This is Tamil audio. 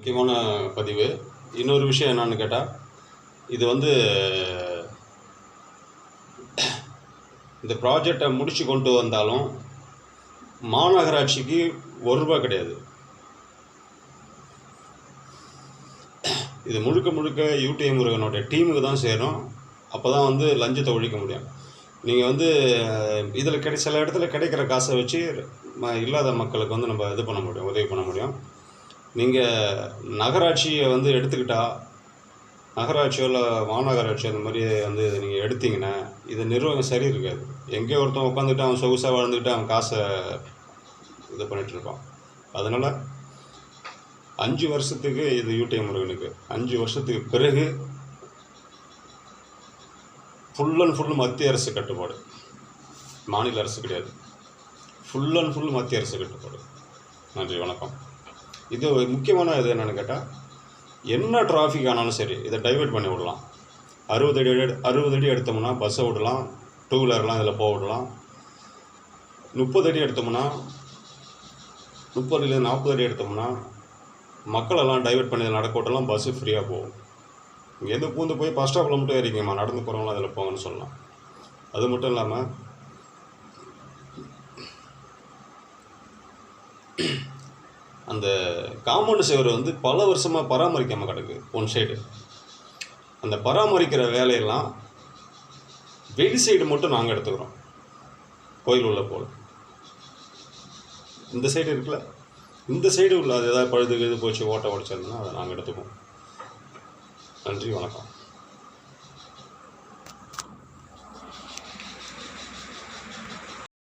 முக்கியமான பதிவு. இன்னொரு விஷயம் என்னன்னு கேட்டால் இது வந்து இந்த ப்ராஜெக்டை முடித்து கொண்டு வந்தாலும் மாநகராட்சிக்கு ஒரு ரூபாய் கிடையாது. இது முழுக்க முழுக்க யூடிஐ முருகனுடைய டீமுக்கு தான் சேரும். அப்போ தான் வந்து லஞ்சத்தை ஒழிக்க முடியும். நீங்கள் வந்து இதில் கிடை சில இடத்துல கிடைக்கிற காசை வச்சு ம- இல்லாத மக்களுக்கு வந்து நம்ம இது பண்ண முடியும் உதவி பண்ண முடியும். நீங்கள் நகராட்சியை வந்து எடுத்துக்கிட்டால் நகராட்சியோ இல்லை மாநகராட்சி அந்த மாதிரி வந்து நீங்கள் எடுத்தீங்கன்னா இது நிர்வாகம் சரி இருக்காது. எங்கேயோ ஒருத்தன் உட்காந்துட்டு அவன் சொகுசாக வாழ்ந்துக்கிட்டு அவன் காசை இது பண்ணிகிட்ருப்பான் அதனால் அஞ்சு வருஷத்துக்கு இது யூடிஐ முருகனுக்கு. அஞ்சு வருஷத்துக்கு பிறகு ஃபுல் அண்ட் ஃபுல் மத்திய அரசு கட்டுப்பாடு. மாநில அரசு கிடையாது. ஃபுல் அண்ட் ஃபுல் மத்திய அரசு கட்டுப்பாடு. நன்றி வணக்கம். இது முக்கியமான இது என்னென்னு கேட்டால் என்ன டிராஃபிக் ஆனாலும் சரி இதை டைவெர்ட் பண்ணி விடலாம். அறுபது அடி அறுபது அடி எடுத்தோம்னா பஸ்ஸை விடலாம் டூ வீலர்லாம் இதில் போக விடலாம். முப்பது அடி எடுத்தோம்னா முப்பதுலேருந்து நாற்பது அடி எடுத்தோம்னா மக்களெல்லாம் டைவெர்ட் பண்ணி இதில் நடக்க விட்டலாம் பஸ்ஸு ஃப்ரீயாக போகும். இங்கேருந்து பூந்து போய் பஸ் ஸ்டாப்பில் மட்டும் ஏறிக்கங்கம்மா நடந்து போகிறவங்களும் அதில் போங்கன்னு சொல்லலாம். அது மட்டும் இல்லாமல் அந்த காம்பவுண்டு சுவர் வந்து பல வருஷமாக பராமரிக்காமல் கிடக்கு ஒன் சைடு அந்த பராமரிக்கிற வேலையெல்லாம் வெளி சைடு மட்டும் நாங்கள் எடுத்துக்கிறோம் கோயில் உள்ள போல். இந்த சைடு இருக்குல்ல? இந்த சைடு உள்ள அது ஏதாவது பழுது இது போச்சு ஓட்ட உடச்சிருந்தோம்னா அதை நாங்கள் எடுத்துக்குவோம் நன்றி வணக்கம்.